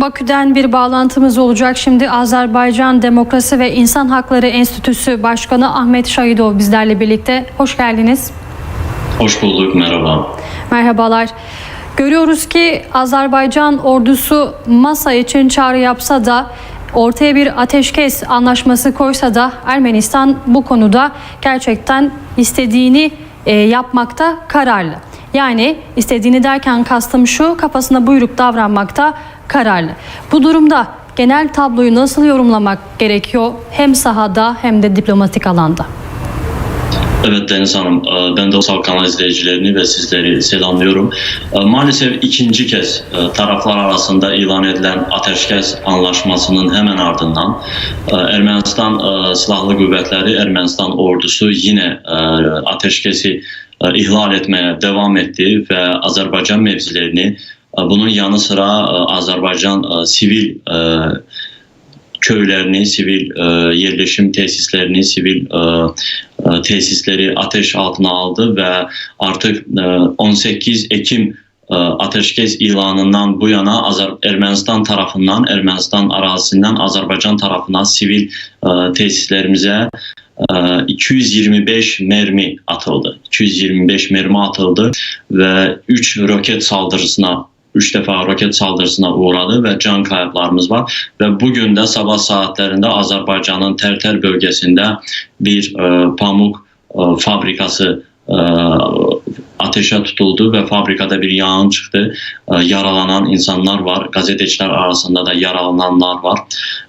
Bakü'den bir bağlantımız olacak. Şimdi Azerbaycan Demokrasi ve İnsan Hakları Enstitüsü Başkanı Ahmet Şahidov bizlerle birlikte. Hoş geldiniz. Hoş bulduk, merhaba. Merhabalar. Görüyoruz ki Azerbaycan ordusu masa için çağrı yapsa da ortaya bir ateşkes anlaşması koysa da Ermenistan bu konuda gerçekten istediğini e, yapmakta kararlı. Yani istediğini derken kastım şu kafasına buyruk davranmakta kararlı. Bu durumda genel tabloyu nasıl yorumlamak gerekiyor hem sahada hem de diplomatik alanda? Evet Deniz Hanım, e, ben de Ulusal Kanal izleyicilerini ve sizleri selamlıyorum. E, Maalesef ikinci kez e, taraflar arasında ilan edilen ateşkes anlaşmasının hemen ardından Ermənistan Silahlı Qüvvətləri, Ermənistan ordusu yine ateşkesi ihlal etmeye devam etti ve Azerbaycan mevzilerini bunun yanı sıra Azerbaycan sivil köylerini, sivil e, yerleşim tesislerini, sivil e, e, tesisleri ateş altına aldı ve artık e, 18 Ekim e, ateşkes ilanından bu yana Azer Ermənistan tarafından, Ermənistan arazisinden Azerbaycan tarafına sivil e, tesislerimize e, 225 mermi atıldı. 225 mermi atıldı ve 3 roket saldırısına 3 defa roket saldırısına uğradı ve can kayıplarımız var. Ve bugün de sabah saatlerinde Azerbaycan'ın Terter bölgesinde bir e, pamuk e, fabrikası e, ateşe tutuldu ve fabrikada bir yangın çıktı. E, yaralanan insanlar var. Gazeteciler arasında da yaralananlar var.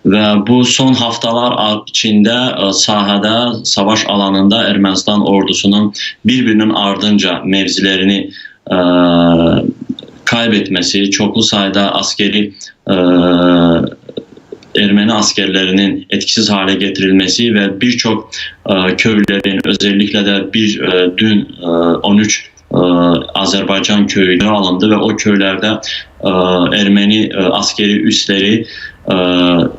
Ve bu son haftalar içinde e, sahada, savaş alanında Ermənistan ordusunun birbirinin ardınca mevzilerini e, kaybetmesi, çoklu sayıda askeri e, Ermeni askerlerinin etkisiz hale getirilmesi ve birçok e, köylerin özellikle de bir e, dün e, 13 e, Azerbaycan köyü alındı ve o köylerde Ermeni e, askeri üsleri e,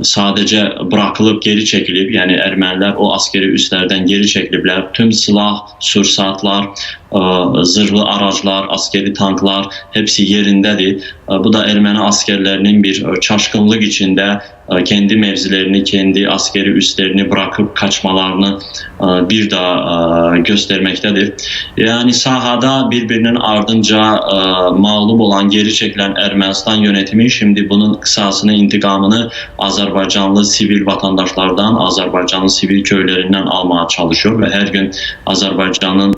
sadece bırakılıp geri çekilip yani Ermeniler o askeri üslerden geri çekilipler. Tüm silah, sursatlar, e, zırhlı araçlar, askeri tanklar hepsi yerindedir. E, bu da Ermeni askerlerinin bir e, çaşkınlık içinde e, kendi mevzilerini, kendi askeri üslerini bırakıp kaçmalarını e, bir daha e, göstermektedir. Yani sahada birbirinin ardınca e, mağlup olan, geri çekilen Ermənistan yönetimi şimdi bunun kısasını, intikamını Azerbaycanlı sivil vatandaşlardan, Azerbaycanlı sivil köylerinden almaya çalışıyor ve her gün Azerbaycan'ın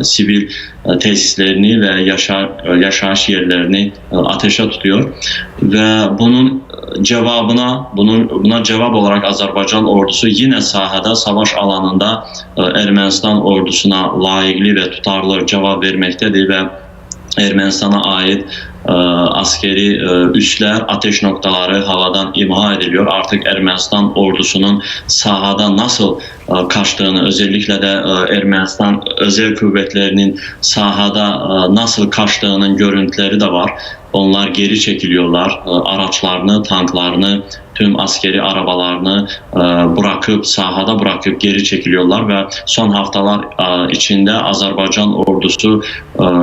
e, sivil e, tesislerini ve yaşa, e, yaşayış yerlerini e, ateşe tutuyor. Ve bunun cevabına bunun buna cevap olarak Azerbaycan ordusu yine sahada savaş alanında e, Ermənistan ordusuna layıklı ve tutarlı cevap vermektedir ve Ermenistan'a ait e, askeri e, üsler, ateş noktaları havadan imha ediliyor. Artık Ermenistan ordusunun sahada nasıl e, kaçtığını, özellikle de e, Ermenistan özel kuvvetlerinin sahada nasıl kaçtığının görüntüleri de var. Onlar geri çekiliyorlar. Araçlarını, tanklarını, tüm askeri arabalarını bırakıp sahada bırakıp geri çekiliyorlar ve son haftalar içinde Azerbaycan ordusu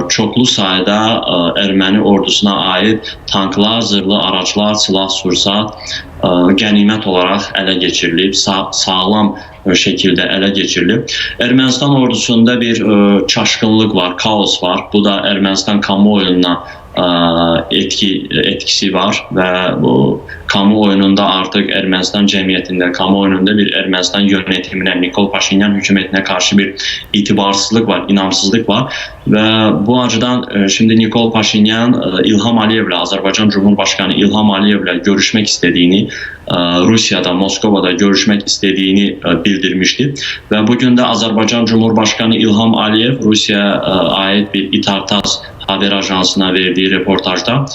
çoklu sayıda Ermeni ordusuna ait tanklar, zırhlı araçlar, silah sursat e, ganimət olaraq ələ geçirilib, sağ, sağlam e, şekilde ele geçirilib. Ermənistan ordusunda bir e, çaşkınlık var, kaos var. Bu da Ermənistan kamuoyuna e, etki etkisi var ve bu kamuoyunda artık Ermənistan cemiyetinde, kamuoyunda bir Ermənistan yönetimine, Nikol Paşinyan hükümetine karşı bir itibarsızlık var, inamsızlık var ve bu açıdan e, şimdi Nikol Paşinyan e, İlham Aliyev'le, Azerbaycan Cumhurbaşkanı İlham Aliyev'le görüşmek istediğini, e, Rusya'da, Moskova'da görüşmek istediğini bildirmişti. Ve bugün de Azerbaycan Cumhurbaşkanı İlham Aliyev Rusya'ya ait bir İtartas haber ajansına verdiği reportajda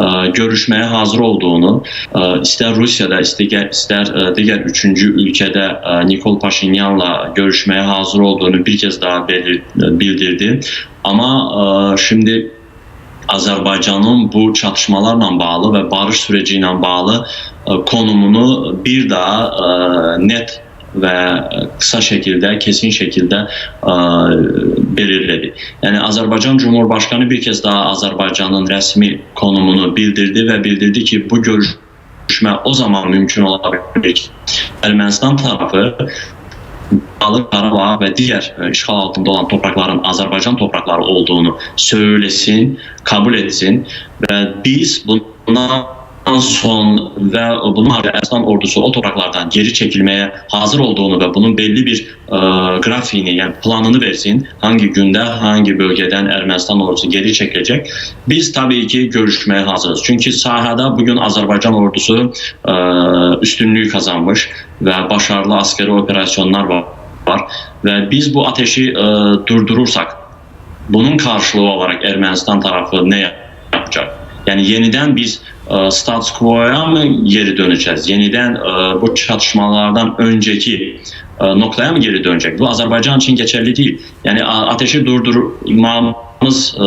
e, görüşmeye hazır olduğunu, e, ister Rusya'da ister, e, diğer üçüncü ülkede Nikol Paşinyan'la görüşmeye hazır olduğunu bir kez daha bildirdi. Ama şimdi Azerbaycanın bu çatışmalarla bağlı ve barış süreciyle bağlı e, konumunu bir daha net ve kısa şekilde, kesin şekilde e, belirledi. Yani Azerbaycan Cumhurbaşkanı bir kez daha Azerbaycan'ın resmi konumunu bildirdi ve bildirdi ki bu görüşme o zaman mümkün olabilir ki Ermənistan tarafı Dağlıq Qarabağ və digər e, işğal altında olan toprakların Azərbaycan toprakları olduğunu söylesin, kabul etsin və biz bundan son ve bunun haricinde Ermənistan ordusu o topraklardan geri çekilmeye hazır olduğunu ve bunun belli bir e, grafiğini yani planını versin. Hangi günde hangi bölgeden Ermənistan ordusu geri çekilecek. Biz tabii ki görüşmeye hazırız. Çünkü sahada bugün Azerbaycan ordusu e, üstünlüğü kazanmış ve başarılı askeri operasyonlar var. var. Ve biz bu ateşi e, durdurursak bunun karşılığı olarak Ermənistan tarafı ne yapacak? Yani yeniden biz status quo'ya mı geri döneceğiz? Yeniden e, bu çatışmalardan önceki e, noktaya mı geri dönecek? Bu Azerbaycan için geçerli değil. Yani ateşi durdurmamız e,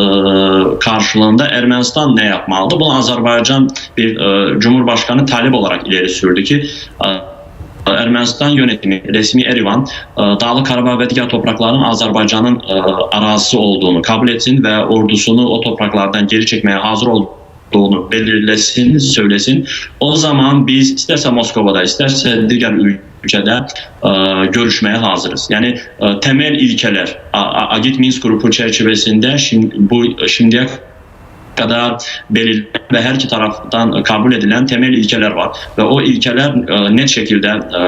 karşılığında Ermənistan ne yapmalı? Bunu Azerbaycan bir e, Cumhurbaşkanı talep olarak ileri sürdü ki e, Ermənistan yönetimi, resmi Erivan e, Dağlıq Qarabağ və digər toprakların Azərbaycanın e, arazisi olduğunu kabul etsin və ordusunu o topraklardan geri çekmeye hazır olduğunu belirlesin, söylesin. O zaman biz isterse Moskova'da, isterse diğer ülkede e, görüşmeye hazırız. Yani e, temel ilkeler, A- A- Agit Minsk grubu çerçevesinde şimdi, bu şimdiye kadar belirlenen ve her iki taraftan kabul edilen temel ilkeler var ve o ilkeler e, net şekilde e,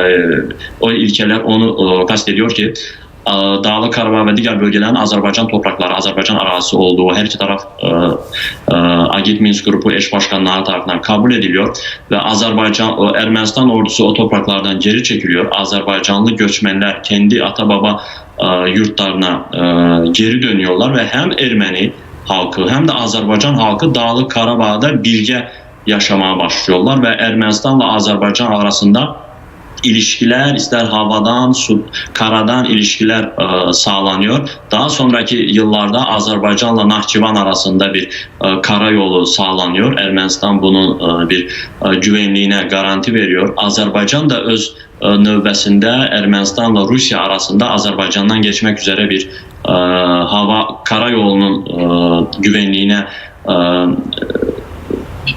o ilkeler onu e, kastediyor ki Dağlık Karabağ ve diğer bölgelerin Azerbaycan toprakları, Azerbaycan arazisi olduğu her iki taraf e, e, Agit Minsk grubu eş başkanları tarafından kabul ediliyor ve Azerbaycan, o Ermenistan ordusu o topraklardan geri çekiliyor. Azerbaycanlı göçmenler kendi ata baba e, yurtlarına geri dönüyorlar ve hem Ermeni halkı hem de Azerbaycan halkı Dağlık Karabağ'da birge yaşamaya başlıyorlar ve Ermenistan'la Azerbaycan arasında ilişkiler ister havadan, su, karadan ilişkiler e, sağlanıyor. Daha sonraki yıllarda Azerbaycan'la Nahçıvan arasında bir e, karayolu sağlanıyor. Ermənistan bunun e, bir e, güvenliğine garanti veriyor. Azerbaycan da öz e, növbəsində Ermənistanla Rusiya arasında Azerbaycandan geçmek üzere bir e, hava karayolunun e, güvenliğine e,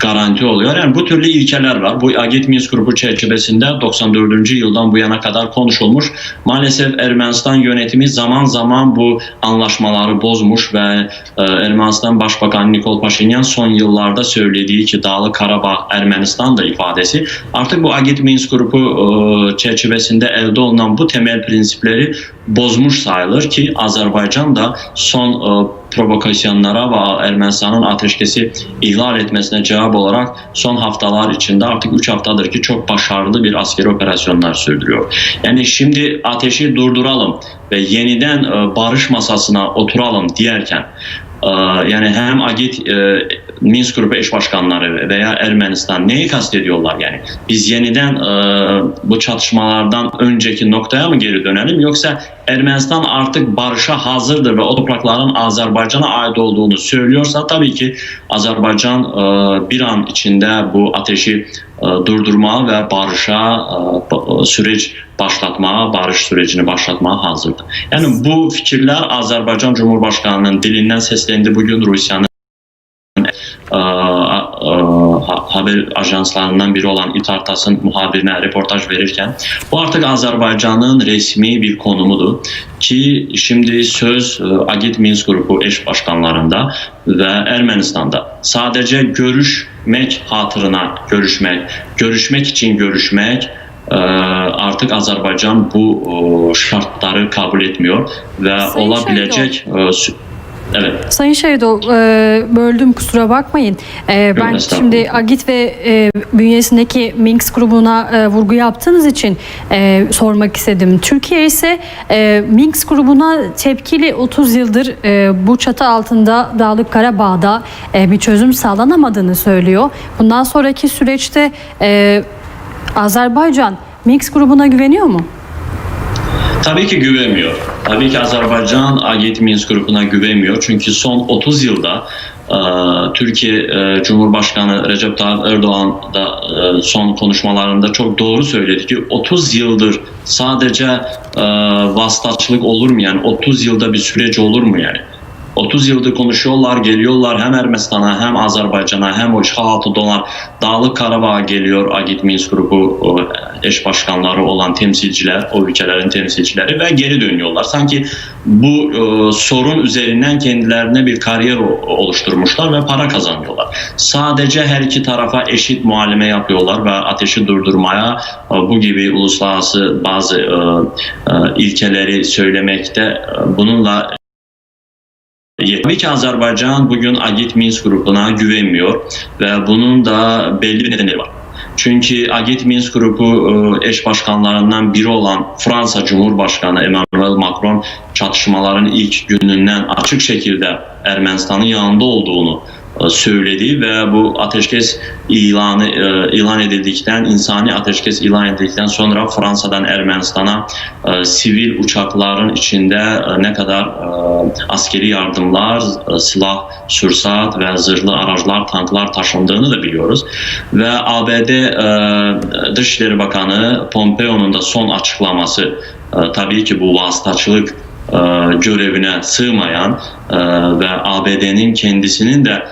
garanti oluyor. Yani bu türlü ilkeler var. Bu Agit Minsk grubu çerçevesinde 94. yıldan bu yana kadar konuşulmuş. Maalesef Ermənistan yönetimi zaman zaman bu anlaşmaları bozmuş ve e, Ermənistan Başbakanı Nikol Paşinyan son yıllarda söylediği ki Dağlı Karabağ Ermənistan'da ifadesi artık bu Agit Minsk grubu e, çerçevesinde elde olunan bu temel prensipleri bozmuş sayılır ki Azerbaycan da son e, provokasyonlara ve Ermenistan'ın ateşkesi ihlal etmesine cevap olarak son haftalar içinde artık 3 haftadır ki çok başarılı bir askeri operasyonlar sürdürüyor. Yani şimdi ateşi durduralım ve yeniden e, barış masasına oturalım diyerken e, yani hem Agit e, Minsk grubu eş başkanları veya Ermenistan neyi kastediyorlar yani? Biz yeniden bu çatışmalardan önceki noktaya mı geri dönelim yoksa Ermenistan artık barışa hazırdır ve o toprakların Azerbaycan'a ait olduğunu söylüyorsa tabii ki Azerbaycan e, bir an içinde bu ateşi e, durdurmaya ve barışa e, süreç başlatmaya, barış sürecini başlatmaya hazırdır. Yani bu fikirler Azerbaycan Cumhurbaşkanının dilinden seslendi bugün Rusya'nın haber ajanslarından biri olan İtartas'ın muhabirine reportaj verirken bu artık Azerbaycan'ın resmi bir konumudur ki şimdi söz e, Agit Minsk grubu eş başkanlarında ve Ermenistan'da. Sadece görüşmek hatırına görüşmek, görüşmek için görüşmek e, artık Azerbaycan bu e, şartları kabul etmiyor ve Sayın olabilecek e, sü- Evet. Sayın Şehdo, e, böldüm kusura bakmayın. E, ben estağfurullah. şimdi Agit ve e, bünyesindeki Minsk grubuna e, vurgu yaptığınız için e, sormak istedim. Türkiye ise e, Minsk grubuna tepkili 30 yıldır e, bu çatı altında Dağlık Karabağ'da e, bir çözüm sağlanamadığını söylüyor. Bundan sonraki süreçte e, Azerbaycan Minsk grubuna güveniyor mu? Tabii ki güvenmiyor. Tabii ki Azerbaycan Agit Minsk grubuna güvenmiyor. Çünkü son 30 yılda e, Türkiye e, Cumhurbaşkanı Recep Tayyip Erdoğan da e, son konuşmalarında çok doğru söyledi ki 30 yıldır sadece vasıtaçılık olur mu yani 30 yılda bir süreç olur mu yani? 30 yıldır konuşuyorlar, geliyorlar hem Ermenistan'a hem Azerbaycan'a hem o işgal altında olan Dağlık Karabağ'a geliyor Agit Minsk grubu eş başkanları olan temsilciler, o ülkelerin temsilcileri ve geri dönüyorlar. Sanki bu e, sorun üzerinden kendilerine bir kariyer oluşturmuşlar ve para kazanıyorlar. Sadece her iki tarafa eşit muhaleme yapıyorlar ve ateşi durdurmaya e, bu gibi uluslararası bazı e, e, ilkeleri söylemekte e, bununla Tabii ki Azerbaycan bugün Agit Minsk grubuna güvenmiyor ve bunun da belli bir nedeni var. Çünkü Agit Minsk grubu e, eş başkanlarından biri olan Fransa Cumhurbaşkanı Emmanuel Macron çatışmaların ilk gününden açık şekilde Ermenistan'ın yanında olduğunu söyledi ve bu ateşkes ilanı e, ilan edildikten insani ateşkes ilan edildikten sonra Fransa'dan Ermenistan'a e, sivil uçakların içinde e, ne kadar askeri yardımlar, silah, sursat ve zırhlı araçlar, tanklar taşındığını da biliyoruz. Ve ABD Dışişleri Bakanı Pompeo'nun da son açıklaması tabii ki bu vasıtaçılık görevine sığmayan ve ABD'nin kendisinin de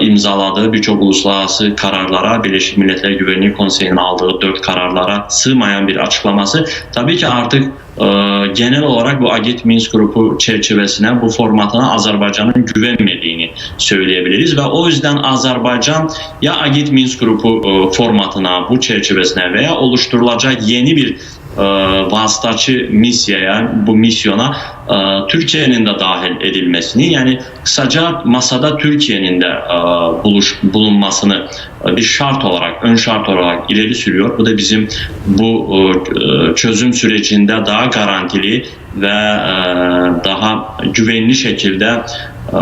imzaladığı birçok uluslararası kararlara, Birleşik Milletler Güvenlik Konseyi'nin aldığı dört kararlara sığmayan bir açıklaması. Tabii ki artık e, genel olarak bu Agit Minsk grubu çerçevesine, bu formatına Azerbaycan'ın güvenmediğini söyleyebiliriz ve o yüzden Azerbaycan ya Agit Minsk grubu e, formatına, bu çerçevesine veya oluşturulacak yeni bir e, vasıtaçı misyaya, bu misyona e, Türkiye'nin de dahil edilmesini yani kısaca masada Türkiye'nin de e, buluş, bulunmasını e, bir şart olarak, ön şart olarak ileri sürüyor. Bu da bizim bu e, çözüm sürecinde daha garantili ve e, daha güvenli şekilde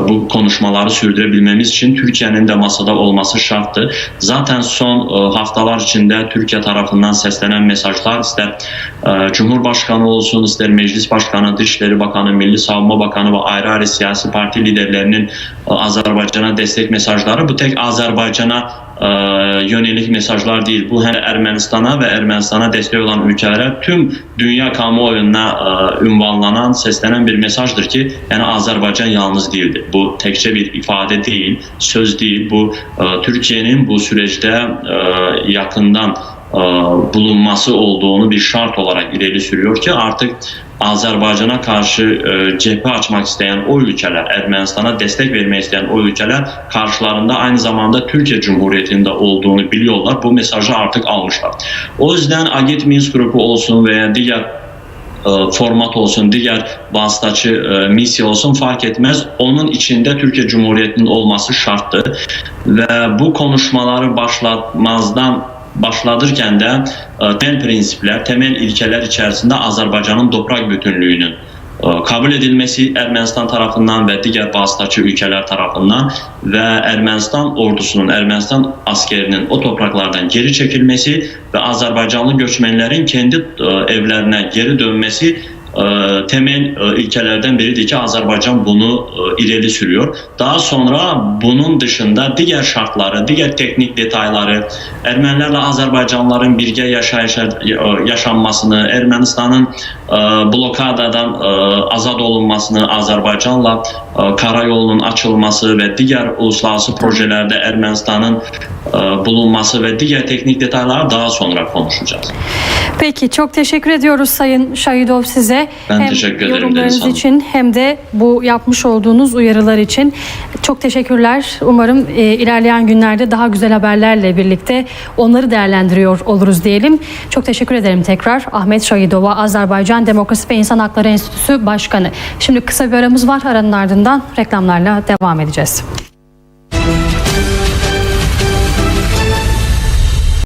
bu konuşmaları sürdürebilmemiz için Türkiye'nin de masada olması şarttı. Zaten son e, haftalar içinde Türkiye tarafından seslenen mesajlar ister e, Cumhurbaşkanı olsun, ister Meclis Başkanı, Dışişleri Bakanı, Milli Savunma Bakanı ve ayrı ayrı siyasi parti liderlerinin e, Azerbaycan'a destek mesajları bu tek Azerbaycan'a e, yönelik mesajlar değil. Bu hem Ermenistan'a ve Ermenistan'a destek olan ülkelere tüm dünya kamuoyuna e, ünvanlanan, seslenen bir mesajdır ki yani Azerbaycan yalnız değildir. Bu tekçe bir ifade değil, söz değil. Bu e, Türkiye'nin bu süreçte e, yakından e, bulunması olduğunu bir şart olarak ileri sürüyor ki artık Azerbaycan'a karşı e, cephe açmak isteyen o ülkeler, Ermenistan'a destek vermek isteyen o ülkeler karşılarında aynı zamanda Türkiye Cumhuriyeti'nde olduğunu biliyorlar. Bu mesajı artık almışlar. O yüzden Agit Minsk grubu olsun veya diğer e, format olsun, diğer vasıtaçı e, misya olsun fark etmez. Onun içinde Türkiye Cumhuriyeti'nin olması şarttı. Ve bu konuşmaları başlatmazdan başladırken de e, temel prensipler, temel ilkeler içerisinde Azerbaycan'ın toprak bütünlüğünün e, kabul edilmesi Ermənistan tarafından ve diğer vasıtaçı ülkeler tarafından ve Ermənistan ordusunun, Ermənistan askerinin o topraklardan geri çekilmesi ve Azerbaycanlı göçmenlerin kendi e, evlerine geri dönmesi e, temel e, ilkelerden biridir ki Azerbaycan bunu e, ileri sürüyor. Daha sonra bunun dışında diğer şartları, diğer teknik detayları, Ermənilərlə Azərbaycanlıların birgə yaşayış yaşanmasını, Ermənistanın e, blokadadan e, azad olunmasını, Azərbaycanla e, karayolunun açılması ve diğer uluslararası projelerde Ermənistanın e, bulunması ve diğer teknik detayları daha sonra konuşacağız. Peki çok teşekkür ediyoruz Sayın Şahidov size. Ben hem teşekkür ederim yorumlarınız Deniz Hanım. için hem de bu yapmış olduğunuz uyarılar için. Çok teşekkürler. Umarım e, ilerleyen günlerde daha güzel haberlerle birlikte onları değerlendiriyor oluruz diyelim. Çok teşekkür ederim tekrar. Ahmet Şahidova, Azerbaycan Demokrasi ve İnsan Hakları Enstitüsü Başkanı. Şimdi kısa bir aramız var. Aranın ardından reklamlarla devam edeceğiz.